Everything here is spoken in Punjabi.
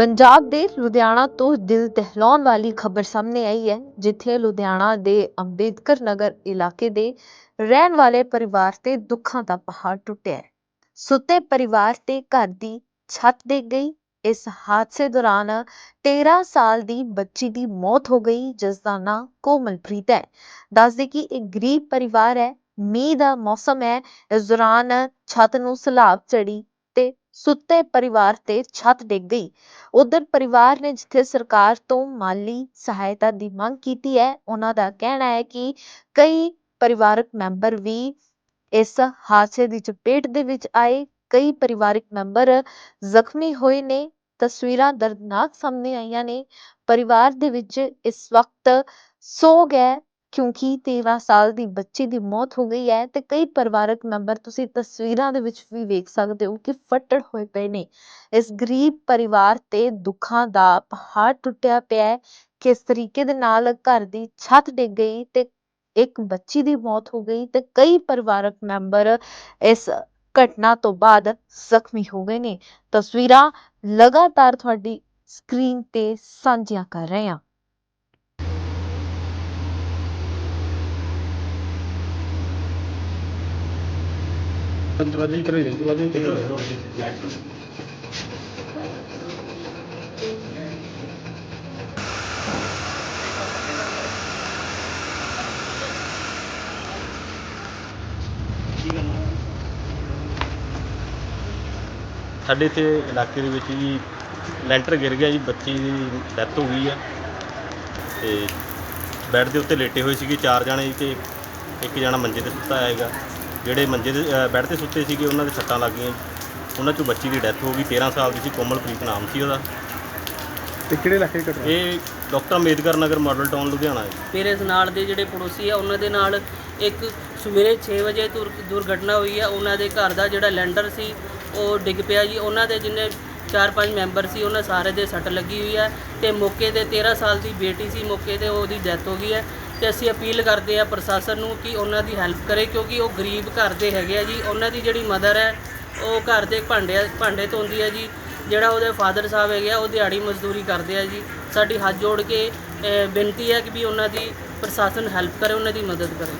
ਪੰਜਾਬ ਦੇ ਲੁਧਿਆਣਾ ਤੋਂ ਦਿਲ ਦਹਿਲਾਉਣ ਵਾਲੀ ਖਬਰ ਸਾਹਮਣੇ ਆਈ ਹੈ, ਜਿੱਥੇ ਲੁਧਿਆਣਾ ਦੇ ਅੰਬੇਦਕਰ ਨਗਰ ਇਲਾਕੇ ਦੇ ਰਹਿਣ ਵਾਲੇ ਪਰਿਵਾਰ ਤੇ ਦੁੱਖਾਂ ਦਾ ਪਹਾੜ ਟੁੱਟਿਆ ਹੈ। ਸੁੱਤੇ ਪਰਿਵਾਰ ਤੇ ਘਰ ਦੀ ਛੱਤ ਡਿੱਗ ਗਈ। ਇਸ ਹਾਦਸੇ ਦੌਰਾਨ 13 ਸਾਲ ਦੀ ਬੱਚੀ ਦੀ ਮੌਤ ਹੋ ਗਈ, ਜਿਸ ਦਾ ਨਾਂ ਕੋਮਲਪ੍ਰੀਤ ਹੈ। ਦੱਸਦੇ ਕਿ ਇਹ ਗਰੀਬ ਪਰਿਵਾਰ ਹੈ। ਮੀਂਹ ਦਾ ਮੌਸਮ ਹੈ। ਇਸ ਦੌਰਾਨ ਛੱਤ ਨੂੰ ਸਲਾਬ ਚੜੀ ਸੁੱਤੇ ਪਰਿਵਾਰ ਤੇ ਛੱਤ ਡਿੱਗ ਗਈ। ਉਧਰ ਪਰਿਵਾਰ ਨੇ ਜਿੱਥੇ ਸਰਕਾਰ ਤੋਂ ਮਾਲੀ ਸਹਾਇਤਾ ਦੀ ਮੰਗ ਕੀਤੀ ਹੈ, ਉਹਨਾਂ ਦਾ ਕਹਿਣਾ ਹੈ ਕਿ ਕਈ ਪਰਿਵਾਰਕ ਮੈਂਬਰ ਵੀ ਇਸ ਹਾਦਸੇ ਦੀ ਚਪੇਟ ਦੇ ਵਿੱਚ ਆਏ। ਕਈ ਪਰਿਵਾਰਕ ਮੈਂਬਰ ਜ਼ਖਮੀ ਹੋਏ ਨੇ, ਤਸਵੀਰਾਂ ਦਰਦਨਾਕ ਸਾਹਮਣੇ ਆਈਆਂ ਨੇ। ਪਰਿਵਾਰ ਦੇ ਵਿੱਚ ਇਸ ਵਕਤ ਸੋਗ ਹੈ ਕਿਉਂਕਿ 13 ਸਾਲ ਦੀ ਬੱਚੀ ਦੀ ਮੌਤ ਹੋ ਗਈ ਹੈ ਤੇ ਕਈ ਪਰਿਵਾਰਕ ਮੈਂਬਰ ਤੁਸੀਂ ਤਸਵੀਰਾਂ ਦੇ ਵਿੱਚ ਵੀ ਵੇਖ ਸਕਦੇ ਹੋ ਕਿ ਫੱਟੜ ਹੋਏ ਪਏ ਨੇ। ਇਸ ਗਰੀਬ ਪਰਿਵਾਰ ਤੇ ਦੁੱਖਾਂ ਦਾ ਪਹਾੜ ਟੁੱਟਿਆ ਪਿਆ ਹੈ ਕਿਸ ਤਰੀਕੇ ਦੇ ਨਾਲ ਘਰ ਦੀ ਛੱਤ ਡਿੱਗ ਗਈ ਤੇ ਇੱਕ ਬੱਚੀ ਦੀ ਮੌਤ ਹੋ ਗਈ ਤੇ ਕਈ ਪਰਿਵਾਰਕ ਮੈਂਬਰ ਇਸ ਘਟਨਾ ਤੋਂ ਬਾਅਦ ਜ਼ਖਮੀ ਹੋ ਗਏ ਨੇ। ਤਸਵੀਰਾਂ ਲਗਾਤਾਰ ਤੁਹਾਡੀ ਸਕਰੀਨ ਤੇ ਸਾਂਝੀਆਂ ਕਰ ਰਹੇ ਹਾਂ। ਦਰਵਾਜ਼ੇ ਕਰੇ ਦੇ ਦਰਵਾਜ਼ੇ ਸਾਡੇ ਇੱਥੇ ਇਲਾਕੇ ਦੇ ਵਿੱਚ ਜੀ ਲੈਂਟਰ ਗਿਰ ਗਿਆ ਜੀ, ਬੱਚੀ ਦੀ ਡੈਥ ਹੋ ਗਈ ਆ। ਤੇ ਬੈੱਡ ਦੇ ਉੱਤੇ ਲੇਟੇ ਹੋਏ ਸੀਗੇ ਚਾਰ ਜਾਣੇ ਜੀ ਤੇ ਇੱਕ ਜਾਣਾ ਮੰਜੇ ਤੇ ਸੁੱਤਾ ਹੈਗਾ। ਜਿਹੜੇ ਮੰਜੇ ਦੇ ਅ, ਬੈੱਡ ਤੇ ਸੁੱਤੇ ਸੀਗੇ ਉਹਨਾਂ ਦੇ ਸੱਟਾਂ ਲੱਗ ਗਈਆਂ ਜੀ। ਉਹਨਾਂ ਚੋਂ ਬੱਚੀ ਦੀ ਡੈਥ ਹੋ ਗਈ 13 ਸਾਲ ਦੀ ਸੀ ਕੋਮਲਪ੍ਰੀਤ ਨਾਮ ਸੀ ਉਹਦਾ। ਤੇ ਕਿਹੜੇ ਇਲਾਕੇ ਦੀ ਘਟਨਾ? ਇਹ doctor Ambedkar Nagar Model Town Ludhiana ਹੈ ਮੇਰੇ ਇਸ ਨਾਲ ਦੇ ਜਿਹੜੇ ਪੜੋਸੀ ਆ ਉਹਨਾਂ ਦੇ ਨਾਲ ਇੱਕ ਸਵੇਰੇ 6 ਵਜੇ ਦੁਰ- ਦੁਰਘਟਨਾ ਹੋਈ ਆ। ਉਹਨਾਂ ਦੇ ਘਰ ਦਾ ਜਿਹੜਾ ਲੈਂਟਰ ਸੀ ਉਹ ਡਿੱਗ ਪਿਆ ਜੀ। ਉਹਨਾਂ ਦੇ ਜਿੰਨੇ ਚਾਰ ਪੰਜ ਮੈਂਬਰ ਸੀ ਉਹਨਾਂ ਸਾਰੇ ਦੇ ਸੱਟ ਲੱਗੀ ਹੋਈ ਹੈ ਤੇ ਮੌਕੇ ਤੇ 13 ਸਾਲ ਦੀ ਬੇਟੀ ਸੀ ਮੌਕੇ ਤੇ ਉਹਦੀ ਡੈਥ ਹੋ ਗਈ ਹੈ। ਤੇ ਅਸੀਂ ਅਪੀਲ ਕਰਦੇ ਆ ਪ੍ਰਸ਼ਾਸਨ ਨੂੰ ਕਿ ਉਹਨਾਂ ਦੀ ਹੈਲਪ ਕਰੇ, ਕਿਉਂਕਿ ਉਹ ਗਰੀਬ ਘਰ ਦੇ ਹੈਗੇ ਆ ਜੀ। ਉਹਨਾਂ ਦੀ ਜਿਹੜੀ ਮਦਰ ਹੈ, ਉਹ ਘਰ ਦੇ ਭਾਂਡੇ ਭਾਂਡੇ ਧੋਂਦੀ ਹੈ ਜੀ। ਜਿਹੜਾ ਉਹਦੇ ਫਾਦਰ ਸਾਹਿਬ ਹੈਗੇ ਆ, ਉਹ ਦਿਹਾੜੀ ਮਜ਼ਦੂਰੀ ਕਰਦੇ ਆ ਜੀ। ਸਾਡੀ ਹੱਥ ਜੋੜ ਕੇ ਬੇਨਤੀ ਹੈ ਕਿ ਵੀ ਉਹਨਾਂ ਦੀ ਪ੍ਰਸ਼ਾਸਨ ਹੈਲਪ ਕਰੇ, ਉਹਨਾਂ ਦੀ ਮਦਦ ਕਰੇ।